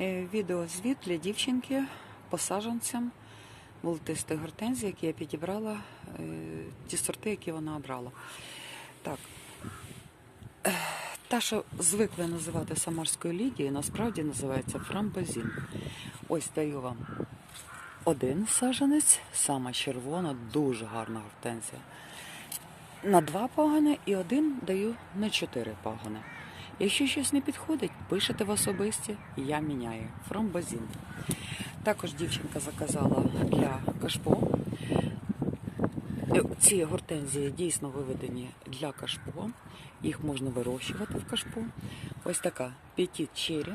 Е, Відеозвіт для дівчинки посаджанцям волотистої гортензії, які я підібрала, е, ті сорти, які вона обрала. Так. Е, Та, що звикли називати Самарською лідією, насправді називається фрамбозін. Ось даю вам один саджанець, сама червона, дуже гарна гортензія. На два пагони і один даю на чотири пагони. Якщо щось не підходить, пишете в особисті, я міняю. Фромбазін. Також дівчинка заказала для кашпо. Е, Ці гортензії дійсно виведені для кашпо. Їх можна вирощувати в кашпо. Ось така Petit Cherry.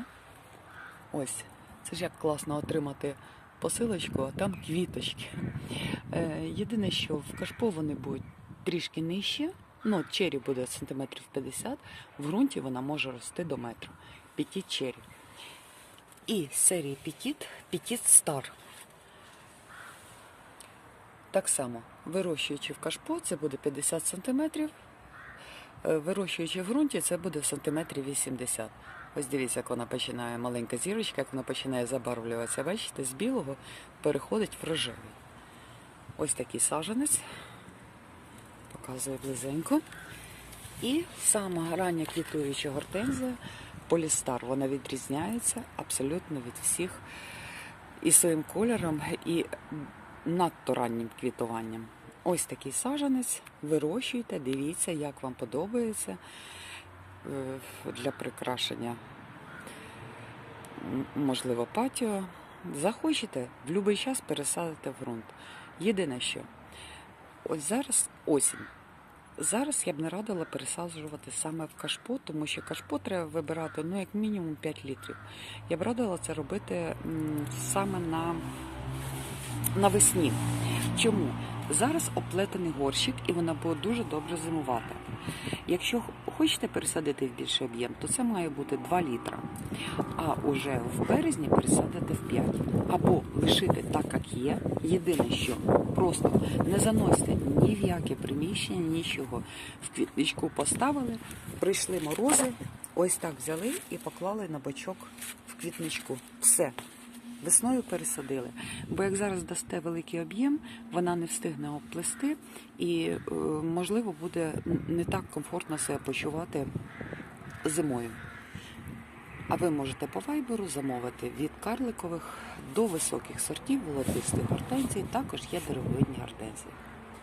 Ось. Це ж як класно отримати посилочку, а там квіточки. Е, Єдине, що в кашпо вони будуть трішки нижче. Ну, чері буде сантиметрів 50, в ґрунті вона може рости до метра. Petit Cherry. І з серії Petit, Petit Star. Так само, вирощуючи в кашпо, це буде 50 сантиметрів. Е, Вирощуючи в ґрунті, це буде сантиметрів 80. Ось дивіться, як вона починає, маленька зірочка, як вона починає забарвлюватися. Бачите, з білого переходить в рожевий. Ось такий саженець. Показую близенько. І сама рання квітуюча гортензія Полістар. Вона відрізняється абсолютно від всіх і своїм кольором, і надто раннім квітуванням. Ось такий саженець. Вирощуйте, дивіться, як вам подобається е, для прикрашення, можливо, патіо. Захочете, в будь-який час пересадите в ґрунт. Єдине, що ось зараз осінь. Зараз я б не радила пересаджувати саме в кашпо, тому що кашпо треба вибирати ну, як мінімум 5 літрів. Я б радила це робити саме на навесні. Чому? Зараз оплетений горщик і вона буде дуже добре зимувати. Якщо хочете пересадити в більший об'єм, то це має бути 2 літра. А уже в березні пересадити в 5. Або лишити так, як є. Єдине, що просто не заносьте ні в яке приміщення, нічого. В квітничку поставили, прийшли морози, ось так взяли і поклали на бочок в квітничку. Все. Весною пересадили. Бо як зараз дасте великий об'єм, вона не встигне обплести і, е, можливо, буде не так комфортно себе почувати зимою. А ви можете по вайберу замовити від карликових до високих сортів волотистих гортензій, також є деревовидні гортензії.